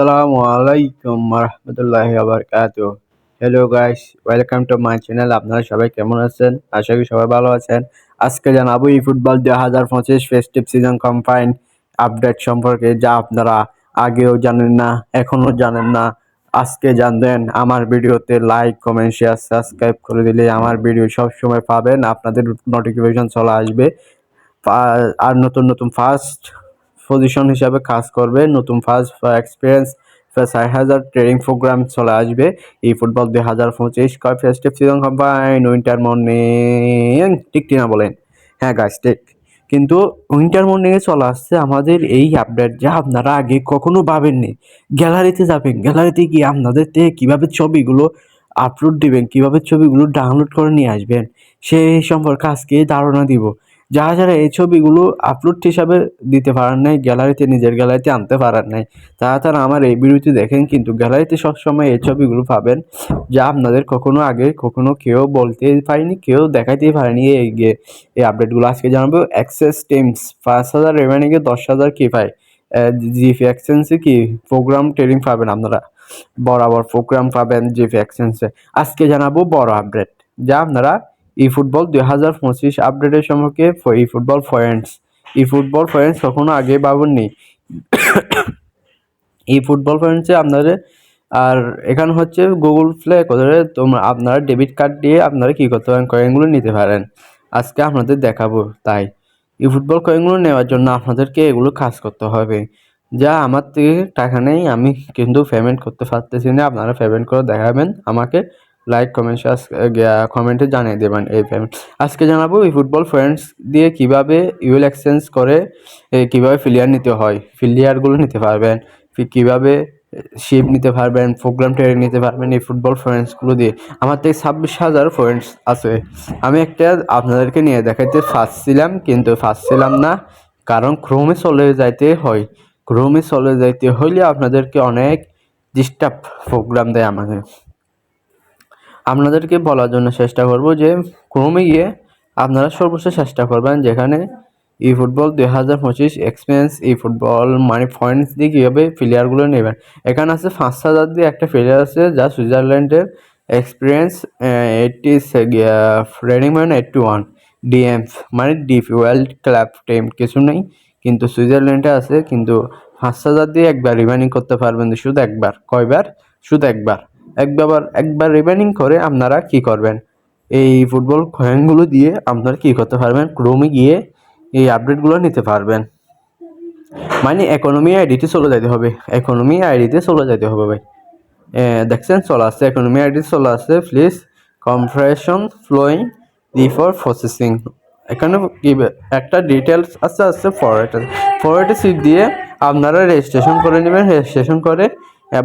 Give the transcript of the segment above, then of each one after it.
আসসালামু আলাইকুম রহমতুল্লাহি বারকাতু hello guys welcome to my channel আপনারা সবাই কেমন আছেন? আশা করি সবাই ভালো আছেন। আজকে জানাব এই ফুটবল দুই হাজার পঁচিশ ফেস্টিভ সিজন কম্পাইন আপডেট সম্পর্কে, যা আপনারা আগেও জানেন না এখনও জানেন না। আজকে জানবেন, আমার ভিডিওতে লাইক কমেন্ট শেয়ার সাবস্ক্রাইব করে দিলে আমার ভিডিও সবসময় পাবেন। আপনাদের নোটিফিকেশন চলে আসবে। আর নতুন নতুন ফার্স্ট পজিশন হিসাবে কাজ করবে। নতুন ফার্স্ট এক্সপিরিয়েন্স চার হাজার ট্রেনিং প্রোগ্রাম চলে আসবে। এই ফুটবল দুই হাজার পঁচিশ কয় festive season combine winter morning ঠিক কিনা বলেন? হ্যাঁ গাছ ঠিক। কিন্তু উইন্টার মর্নিংয়ে চলে আসছে আমাদের এই আপডেট যা আপনারা আগে কখনো ভাবেননি। গ্যালারিতে যাবেন গ্যালারিতে গিয়ে আপনাদের থেকে কীভাবে ছবিগুলো আপলোড দিবেন, কীভাবে ছবিগুলো ডাউনলোড করে নিয়ে আসবেন সেই সম্পর্কে আজকে ধারণা দিব। যারা যারা এই ছবিগুলো আপলোড হিসাবে দিতে পারেন নাই, গ্যালারিতে, নিজের গ্যালারিতে আনতে পারেন নাই, তারা তারা আমার এই ভিডিওটি দেখেন, কিন্তু গ্যালারিতে সবসময় এই ছবিগুলো পাবেন যা আপনাদের কখনো আগে কখনো কেউ বলতে পারেনি, কেউ দেখাইতেই পারেনি এই গে- এই আপডেটগুলো আজকে জানাব অ্যাক্সেস টিমস পাঁচ হাজার রেভেনিংয়ে দশ হাজার কি পায় জিপি এক্সচেঞ্জে কি প্রোগ্রাম ট্রেনিং পাবেন আপনারা? বরাবর প্রোগ্রাম পাবেন জিপি এক্সচেঞ্জে আজকে জানাব বড় আপডেট যা আপনারা ই ফুটবল দুই হাজার পঁচিশ আপডেটের সম্পর্কে E football points E football points কখনো আগে পাবেননি। ই ফুটবল পয়েন্টসে আপনাদের আর এখানে হচ্ছে গুগল প্লে করে তোমরা আপনারা ডেবিট কার্ড দিয়ে আপনারা কী করতে পারেন? কয়েনগুলো নিতে পারেন। আজকে আপনাদের দেখাবো তাই। এই ফুটবল কয়েনগুলো নেওয়ার জন্য আপনাদেরকে এগুলো কাজ করতে হবে। যা আমার থেকে টাকা নেই, আমি কিন্তু পেমেন্ট করতে পারতেছি না। আপনারা পেমেন্ট করে দেখাবেন আমাকে। লাইক কমেন্ট কমেন্টে জানিয়ে দেবেন এই পেমেন্ট আজকে জানাব এই ফুটবল ফ্রেন্ডস দিয়ে কীভাবে ইউএল এক্সচেঞ্জ করে কীভাবে প্লেয়ার নিতে হয়। প্লেয়ারগুলো নিতে পারবেন কীভাবে শিপ নিতে পারবেন প্রোগ্রাম ট্রেনিং নিতে পারবেন এই ফুটবল ফ্রেন্ডসগুলো দিয়ে। আমার থেকে ছাব্বিশ হাজার ফ্রেন্ডস আছে। আমি একটা আপনাদেরকে নিয়ে দেখাইতে ফার্স্টছিলাম কিন্তু ফার্স্টছিলাম না, কারণ ক্রোমে চলে যাইতে হয়। ক্রোমে চলে যাইতে হইলে আপনাদেরকে অনেক ডিস্টার্ব প্রোগ্রাম দেয় আমাদের। আপনাদেরকে বলার জন্য চেষ্টা করব যে ক্রমে গিয়ে আপনারা সর্বশেষ চেষ্টা করবেন যেখানে ই ফুটবল দুই হাজার পঁচিশ এক্সপিরিয়েন্স ই ফুটবল মানে পয়েন্টস দিয়ে কীভাবে প্লেয়ারগুলো নেবেন। এখানে আছে পাঁচ হাজার দিয়ে একটা প্লেয়ার আছে যা সুইজারল্যান্ডের experience eighty rating man eighty one DM মানে ডিপ ওয়ার্ল্ড ক্লাব টিম কিছু নেই, কিন্তু সুইজারল্যান্ডে আছে, কিন্তু পাঁচ হাজার দিয়ে একবার রিমাইনিং করতে পারবেন, শুধু একবার, কয়বার? শুধু একবার। একবার একবার রিমাইনিং করে আপনারা কি করবেন? এই ফুটবল কয়েনগুলো দিয়ে আপনারা কি করতে পারবেন? ক্রোমে গিয়ে এই আপডেটগুলো নিতে পারবেন। মানে ইকোনমি আইডিতে চলে যেতে হবে। ইকোনমি আইডিতে চলে যেতে হবে ভাই। দেখছেন? চলে আসছে। ইকোনমি আইডি চলে আসছে। Please compression flowing the for processing এখানে একটা ডিটেলস আছে আছে ফরওয়ার্ড ফরওয়ার্ডে সিট দিয়ে আপনারা রেজিস্ট্রেশন করে নেবেন। রেজিস্ট্রেশন করে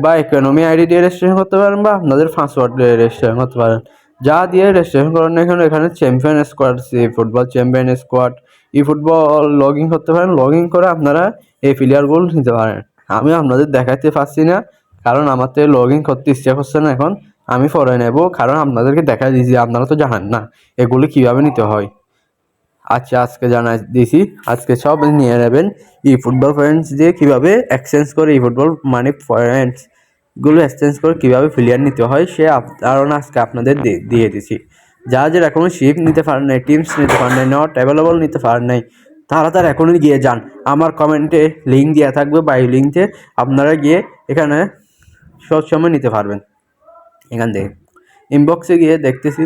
বা ইকোনমি আইডি দিয়ে রেজিস্ট্রেশন করতে পারেন বা আপনাদের পাসওয়ার্ড দিয়ে রেজিস্ট্রেশন করতে পারেন। যা দিয়ে রেজিস্ট্রেশন করেন এখানে এখানে champion squad football champion squad E football log in করতে পারেন। লগ ইন করে আপনারা এই প্লেয়ারগুলো নিতে পারেন। আমি আপনাদের দেখাতে পারছি না, কারণ আমার থেকে লগ ইন করতে ইচ্ছা করছে না এখন। আমি পরে নেব, কারণ আপনাদেরকে দেখা দিয়েছি, আপনারা তো জানেন না এগুলি কীভাবে নিতে হয়। আচ্ছা আজকে জানাই দিয়েছি আজকে সব নিয়ে নেবেন ই ফুটবল পয়েন্টস দিয়ে কীভাবে এক্সচেঞ্জ করে ই ফুটবল মানে পয়েন্টসগুলো এক্সচেঞ্জ করে কীভাবে প্লেয়ার নিতে হয়, সে ধারণা আজকে আপনাদের দিয়ে দিছি। যারা যারা এখনও শিপ নিতে পারেন নাই টিমস নিতে পারেন নাই নট অ্যাভেলেবল নিতে পারেন নাই, তারা তারা এখনই গিয়ে যান। আমার কমেন্টে লিঙ্ক দেওয়া থাকবে বাই লিঙ্কে আপনারা গিয়ে এখানে সব সময় নিতে পারবেন। এখান থেকে ইনবক্সে গিয়ে দেখতেছি।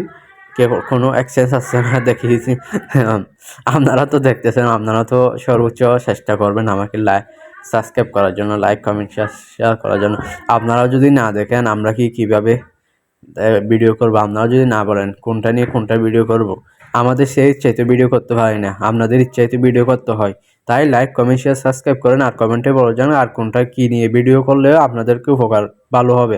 কে কোনো অ্যাক্সেস আসছে না, দেখিয়েছি। আপনারা তো দেখতেছেন, আপনারা তো সর্বোচ্চ চেষ্টা করবেন আমাকে লাইক সাবস্ক্রাইব করার জন্য লাইক কমেন্ট শেয়ার করার জন্য। আপনারা যদি না দেখেন, আমরা কি কীভাবে ভিডিও করব? আপনারা যদি না বলেন, কোনটা নিয়ে কোনটা ভিডিও করব? আমাদের সেই ইচ্ছাইতে ভিডিও করতে পারি না, আপনাদের ইচ্ছাইতে ভিডিও করতে হয়। তাই লাইক কমেন্ট শেয়ার সাবস্ক্রাইব করেন, আর কমেন্টে বলে যান আর কোনটা কী নিয়ে ভিডিও করলে আপনাদেরকে উপকার, ভালো হবে।